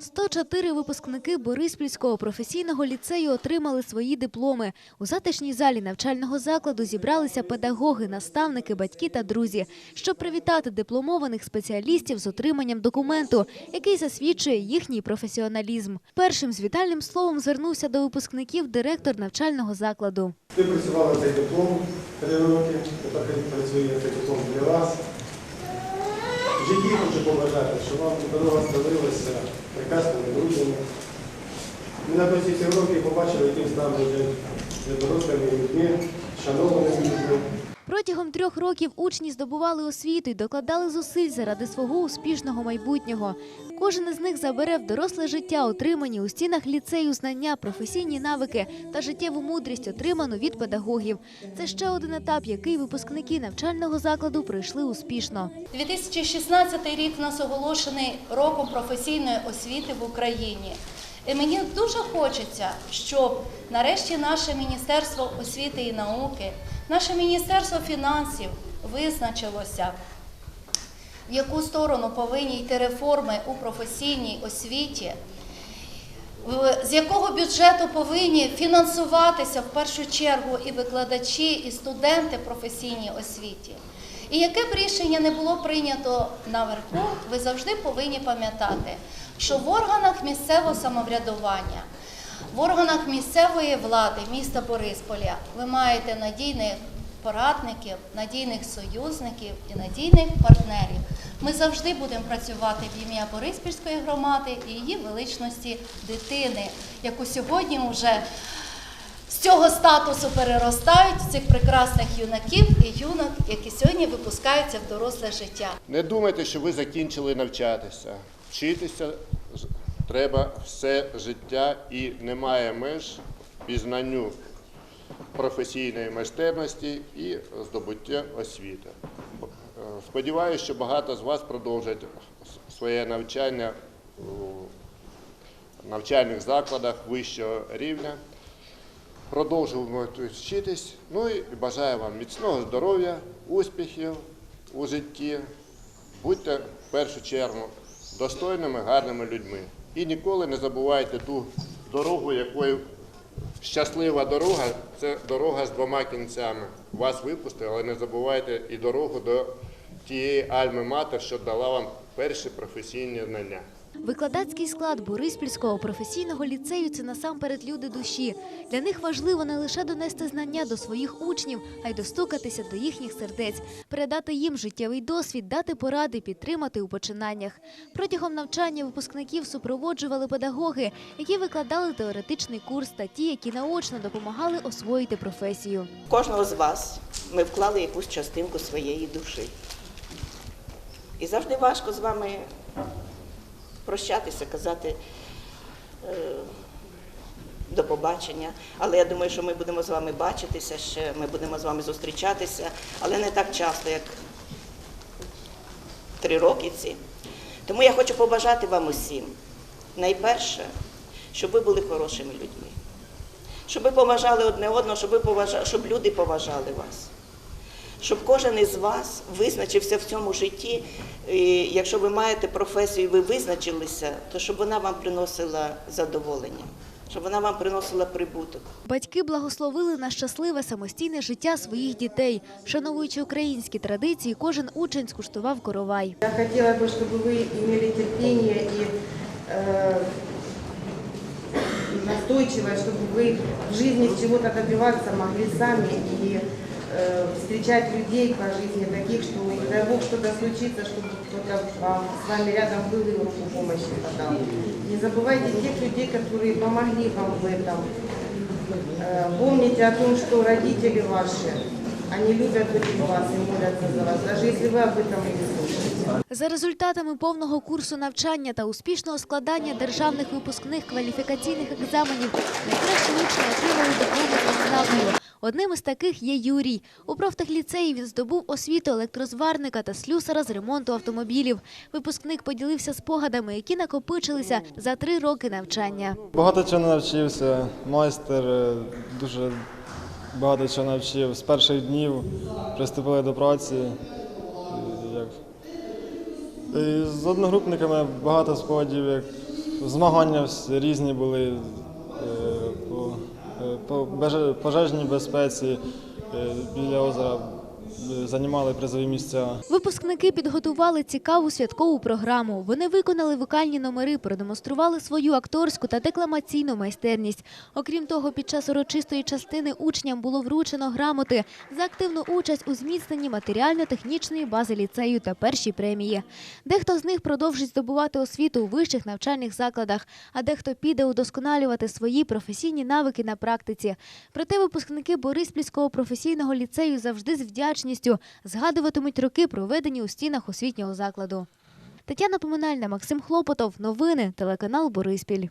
104 випускники Бориспільського професійного ліцею отримали свої дипломи. У затишній залі навчального закладу зібралися педагоги, наставники, батьки та друзі, щоб привітати дипломованих спеціалістів з отриманням документу, який засвідчує їхній професіоналізм. Першим з вітальним словом звернувся до випускників директор навчального закладу. Ви працювали цей диплом три роки, тепер працює цей диплом для вас. Житті хочу побажати, щоб вам дорога становилася прекрасними друзями. Ми на протязі цих роки побачили, яким стали вже вже дорослими людьми, шанованими людьми. Протягом трьох років учні здобували освіту і докладали зусиль заради свого успішного майбутнього. Кожен із них забере в доросле життя отримані у стінах ліцею знання, професійні навики та життєву мудрість, отриману від педагогів. Це ще один етап, який випускники навчального закладу пройшли успішно. 2016 рік у нас оголошений роком професійної освіти в Україні. І мені дуже хочеться, щоб нарешті наше Міністерство освіти і науки, наше Міністерство фінансів визначилося, в яку сторону повинні йти реформи у професійній освіті, з якого бюджету повинні фінансуватися в першу чергу і викладачі, і студенти професійній освіті. І яке б рішення не було прийнято наверху, ви завжди повинні пам'ятати, що в органах місцевого самоврядування, в органах місцевої влади міста Борисполя ви маєте надійних порадників, надійних союзників і надійних партнерів. Ми завжди будемо працювати в ім'я Бориспільської громади і її величності дитини, яку сьогодні вже з цього статусу переростають цих прекрасних юнаків і юнок, які сьогодні випускаються в доросле життя. Не думайте, що ви закінчили навчатися. Вчитися треба все життя і немає меж в пізнанню професійної майстерності і здобуття освіти. Сподіваюся, що багато з вас продовжать своє навчання у навчальних закладах вищого рівня. Продовжуємо тут вчитись. Ну і бажаю вам міцного здоров'я, успіхів у житті. Будьте в першу чергу достойними, гарними людьми. І ніколи не забувайте ту дорогу, якою щаслива дорога це дорога з двома кінцями. Вас випустили, але не забувайте і дорогу до тієї альми-матер, що дала вам перші професійні знання. Викладацький склад Бориспільського професійного ліцею це насамперед люди душі. Для них важливо не лише донести знання до своїх учнів, а й достукатися до їхніх сердець, передати їм життєвий досвід, дати поради, підтримати у починаннях. Протягом навчання випускників супроводжували педагоги, які викладали теоретичний курс та ті, які наочно допомагали освоїти професію. Кожного з вас ми вклали якусь частинку своєї душі. І завжди важко з вами прощатися, казати е, до побачення. Але я думаю, що ми будемо з вами бачитися ще, ми будемо з вами зустрічатися, але не так часто, як три роки ці. Тому я хочу побажати вам усім, найперше, щоб ви були хорошими людьми щоб ви поважали одне одного, щоб, ви поважали, щоб люди поважали вас Щоб кожен із вас визначився в цьому житті, і якщо ви маєте професію, і ви визначилися, то щоб вона вам приносила задоволення, щоб вона вам приносила прибуток. Батьки благословили на щасливе самостійне життя своїх дітей. Вшановуючи українські традиції, кожен учень скуштував коровай. Я хотела бы, чтобы вы имели терпение и э, настойчивость, чтобы вы в жизни чего-то добиваться могли сами и э, встречать людей по жизни таких, что не дай Бог что-то случится, чтобы кто-то вам, с вами рядом был и руку помощи подал. Не забывайте тех людей, которые помогли вам в этом. Э, помните о том, что родители ваши, они любят вас и молятся за вас, даже если вы об этом и не слышите. За результатами повного курсу навчання та успішного складання державних випускних кваліфікаційних екзаменів найкращі учні отримали дипломи з назвою Одним із таких є Юрій. У профтехліцеї він здобув освіту електрозварника та слюсара з ремонту автомобілів. Випускник поділився спогадами, які накопичилися за три роки навчання. Багато чого навчився, майстер е, дуже багато чого навчив. З перших днів приступили до праці. І. З одногрупниками багато спогадів, як змагання різні були по пожежній безпеці е, біля озера займали призові місця. Випускники підготували цікаву святкову програму. Вони виконали вокальні номери, продемонстрували свою акторську та декламаційну майстерність. Окрім того, під час урочистої частини учням було вручено грамоти за активну участь у зміцненні матеріально-технічної бази ліцею та перші премії. Дехто з них продовжить здобувати освіту у вищих навчальних закладах, а дехто піде удосконалювати свої професійні навики на практиці. Проте випускники Бориспільського професійного ліцею завжди з вдячністю згадуватимуть роки, проведені у стінах освітнього закладу. Тетяна Поминальна, Максим Хлопотов. Новини. Телеканал Бориспіль.